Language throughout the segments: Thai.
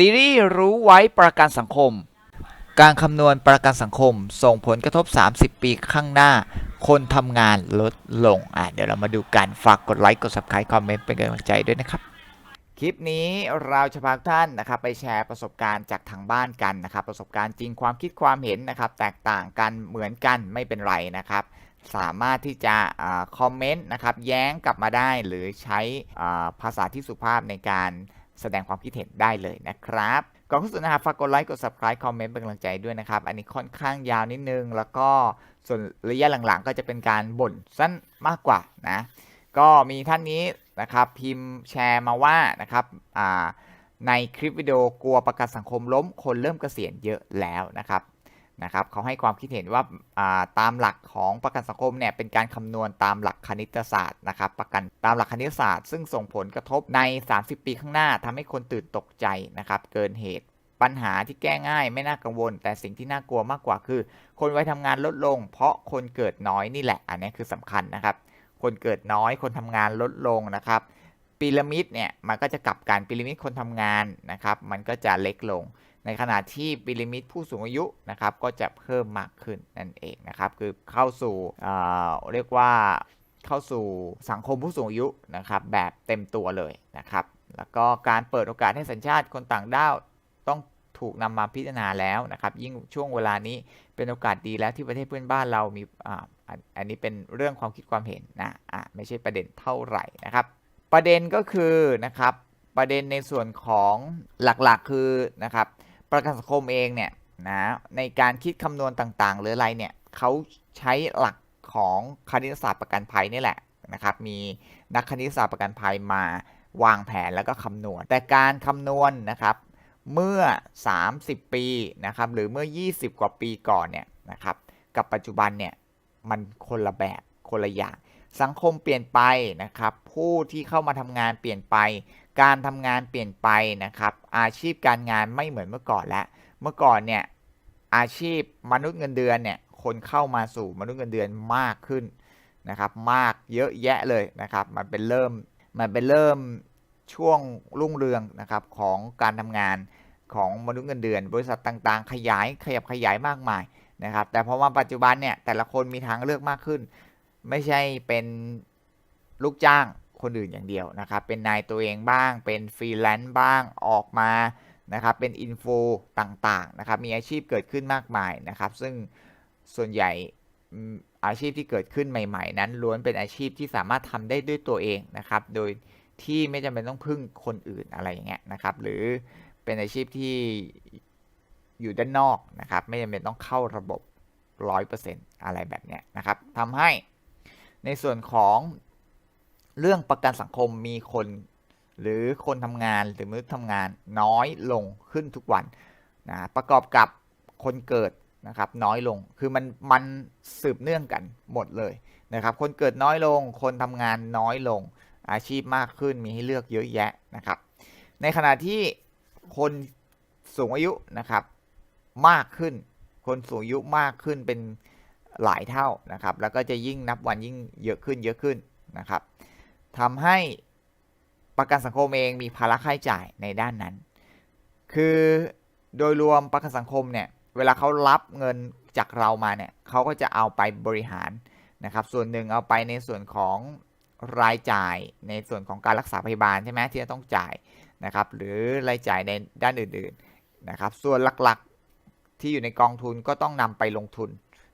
ซีรีส์รู้ไว้ประกันสังคม การคำนวณประกันสังคม ส่งผลกระทบ 30 ปีข้างหน้า คนทำงานลดลง อะ เดี๋ยวเรามาดูกัน ฝากกดไลค์ กด subscribe คอมเมนต์เป็นกำลังใจด้วยนะครับ คลิปนี้เราจะพาท่านนะครับไปแชร์ประสบการณ์จากทางบ้านกันนะครับ ประสบการณ์จริงความคิดความเห็นนะครับ แตกต่างกันเหมือนกันไม่เป็นไรนะครับสามารถที่จะคอมเมนต์นะครับแย้งกลับมาได้หรือใช้ภาษาที่สุภาพในการ แสดงความคิดเห็นได้เลยนะครับก่อนเข้าสู่นะครับฝากกดไลค์กด subscribe คอมเมนต์เป็นกำลังใจด้วยนะครับ อันนี้ค่อนข้างยาวนิดนึง แล้วก็ส่วนระยะหลังๆ ก็จะเป็นการบ่นสั้นมากกว่านะ ก็มีท่านนี้นะครับพิมพ์แชร์มาว่านะครับในคลิปวิดีโอ กลัวประกันสังคมล้มคนเริ่มเกษียณเยอะแล้วนะครับ นะครับเขาให้ความคิดเห็นว่าาตามหลักของประกันสังคมเนี่ยเป็นการคำนวณตามหลักคณิตศาสตร์นะครับประกันตามหลักคณิตศาสตร์ ซึ่งส่งผลกระทบใน 30 ปีข้างหน้าทำให้คนตื่นตกใจนะครับเกินเหตุปัญหาที่แก้ง่ายไม่น่ากังวล แต่สิ่งที่น่ากลัวมากกว่าคือ คนวัยทำงานลดลง เพราะคนเกิดน้อยนี่แหละ อันนี้คือสำคัญนะครับ คนเกิดน้อยคนทำงานลดลงนะครับพีระมิดเนี่ยมันก็จะกลับกันพีระมิดคนทำงานนะครับ มันก็จะเล็กลง ในขณะที่พีระมิดผู้สูงอายุนะครับก็จะเพิ่มมากขึ้นนั่นเองนะครับคือเข้าสู่เอ่อเรียกว่าเข้าสู่สังคมผู้สูงอายุนะครับแบบเต็มตัวเลยนะครับแล้วก็การเปิดโอกาสให้สัญชาติคนต่างด้าวต้องถูกนำมาพิจารณาแล้วนะครับ ยิ่งช่วงเวลานี้เป็นโอกาสดีแล้วที่ประเทศเพื่อนบ้านเรามีอ่าอันอันนี้เป็นเรื่องความคิดความเห็นนะอะไม่ใช่ประเด็นเท่าไหร่นะครับ ประเด็นก็คือนะครับประเด็นในส่วนของหลักๆคือนะครับ ประกันสังคมเองเนี่ยนะในการคิดคำนวณต่างๆ หรืออะไรเนี่ยเขาใช้หลักของคณิตศาสตร์ประกันภัยนี่แหละนะครับมีนักคณิตศาสตร์ประกันภัยมาวางแผนแล้วก็คำนวณ แต่การคำนวณนะครับเมื่อ 30 ปีนะครับหรือเมื่อ 20 กว่าปีก่อนเนี่ยนะครับกับปัจจุบันเนี่ยมันคนละแบบคนละอย่าง สังคมเปลี่ยนไปนะครับผู้ที่เข้ามาทำงานเปลี่ยนไป การทำงานเปลี่ยนไปนะครับ อาชีพการงานไม่เหมือนเมื่อก่อนแล้ว เมื่อก่อนเนี่ยอาชีพมนุษย์เงินเดือนเนี่ยคนเข้ามาสู่มนุษย์เงินเดือนมากขึ้นนะครับ มากเยอะแยะเลยนะครับ มันเป็นเริ่มมันเป็นเริ่มช่วงรุ่งเรืองนะครับของการทำงานของมนุษย์เงินเดือน บริษัทต่างๆ ขยายขยับขยายมากมายนะครับ แต่พอมาปัจจุบันเนี่ยแต่ละคนมีทางเลือกมากขึ้น ไม่ใช่เป็นลูกจ้าง คนอื่นอย่างเดียวนะครับ เป็นนายตัวเองบ้าง เป็นฟรีแลนซ์บ้างออกมานะครับ เป็นอินโฟต่างๆนะครับ มีอาชีพเกิดขึ้นมากมายนะครับ ซึ่งส่วนใหญ่อาชีพที่เกิดขึ้นใหม่ ๆ นั้นล้วนเป็นอาชีพที่สามารถทำได้ด้วยตัวเองนะครับ โดยที่ไม่จำเป็นต้องพึ่งคนอื่นอะไรอย่างเงี้ยนะครับ หรือเป็นอาชีพที่อยู่ด้านนอกนะครับ ไม่จำเป็นต้องเข้าระบบ 100%อะไรแบบเนี้ยนะครับทำให้ในส่วนของ เรื่องประกันสังคมมีคน หรือคนทำงานหรือมนุษย์ทำงานน้อยลงขึ้นทุกวันนะประกอบกับคนเกิดนะครับน้อยลงคือมันมันสืบเนื่องกันหมดเลยนะครับ คนเกิดน้อยลง คนทำงานน้อยลง อาชีพมากขึ้นมีให้เลือกเยอะแยะนะครับ ในขณะที่คนสูงอายุนะครับมากขึ้น คนสูงอายุมากขึ้นเป็นหลายเท่านะครับ แล้วก็จะยิ่งนับวันยิ่งเยอะขึ้นเยอะขึ้นนะครับ ทำให้ประกันสังคมเองมีภาระค่าใช้จ่ายในด้านนั้น คือโดยรวมประกันสังคมเนี่ยเวลาเขารับเงินจากเรามาเนี่ยเขาก็จะเอาไปบริหารนะครับ ส่วนหนึ่งเอาไปในส่วนของรายจ่ายในส่วนของการรักษาพยาบาลใช่ไหมที่จะต้องจ่ายนะครับ หรือรายจ่ายในด้านอื่นๆนะครับ ส่วนหลักๆที่อยู่ในกองทุนก็ต้องนำไปลงทุน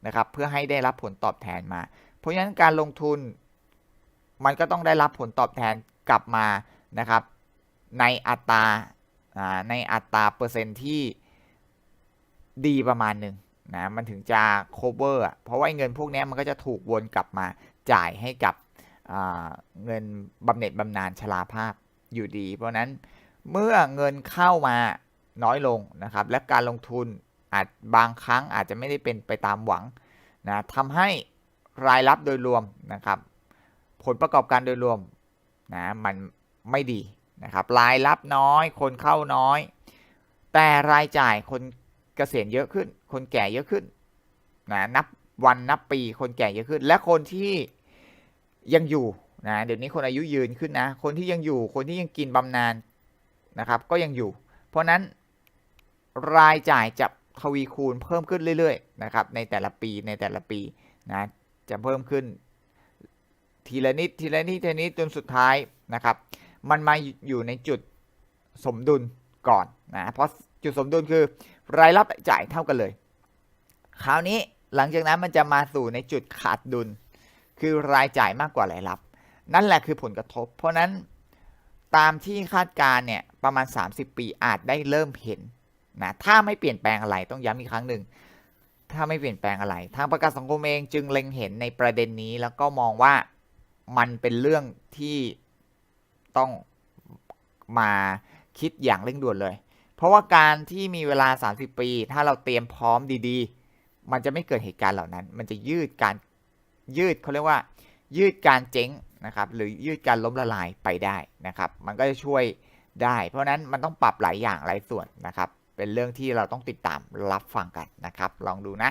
นะครับ เพื่อให้ได้รับผลตอบแทนมา เพราะฉะนั้นการลงทุน มันก็ต้องได้รับผลตอบแทนกลับมานะครับ ในอัตราในอัตราเปอร์เซ็นต์ที่ดีประมาณหนึ่งนะมันถึงจะ cover เพราะว่าเงินพวกนี้มันก็จะถูกวนกลับมาจ่ายให้กับเงินบำเหน็จบำนาญชราภาพอยู่ดี เพราะนั้นเมื่อเงินเข้ามาน้อยลงนะครับ และการลงทุนอาจบางครั้งอาจจะไม่ได้เป็นไปตามหวังนะทำให้รายรับโดยรวมนะครับ ผลประกอบการโดยรวมนะมันไม่ดีนะครับรายรับน้อย คนเข้าน้อย แต่รายจ่ายคนเกษียณเยอะขึ้น คนแก่เยอะขึ้นนะนับวันนับปีคนแก่เยอะขึ้น และคนที่ยังอยู่นะเดี๋ยวนี้คนอายุยืนขึ้นนะ คนที่ยังอยู่คนที่ยังกินบำนาญนะครับ ก็ยังอยู่ เพราะนั้นรายจ่ายจะทวีคูณเพิ่มขึ้นเรื่อยๆนะครับในแต่ละปีในแต่ละปีนะจะเพิ่มขึ้น ทีละนิดทีละนิดทีละนิดจนสุดท้ายนะครับ มันมาอยู่ในจุดสมดุลก่อนนะเพราะจุดสมดุลคือรายรับจ่ายเท่ากันเลย คราวนี้หลังจากนั้นมันจะมาสู่ในจุดขาดดุล คือรายจ่ายมากกว่ารายรับ นั่นแหละคือผลกระทบ เพราะนั้นตามที่คาดการณ์เนี่ยประมาณ 30 ปีอาจได้เริ่มเห็นนะถ้าไม่เปลี่ยนแปลงอะไรต้องย้ำอีกครั้งหนึ่งถ้าไม่เปลี่ยนแปลงอะไร ทางประกันสังคมเองจึงเล็งเห็นในประเด็นนี้แล้วก็มองว่า มันเป็นเรื่องที่ต้องมาคิดอย่างเร่งด่วนเลย เพราะว่าการที่มีเวลา 30 ปี ถ้าเราเตรียมพร้อมดีๆ มันจะไม่เกิดเหตุการณ์เหล่านั้น มันจะยืดการยืดเขาเรียกว่า ยืดการเจ๊งนะครับ หรือยืดการล้มละลายไปได้นะครับ มันก็จะช่วยได้ เพราะนั้นมันต้องปรับหลายอย่างหลายส่วนนะครับ เป็นเรื่องที่เราต้องติดตามรับฟังกันนะครับ ลองดูนะ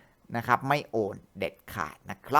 นะครับ ไม่โอนเด็ดขาดนะครับ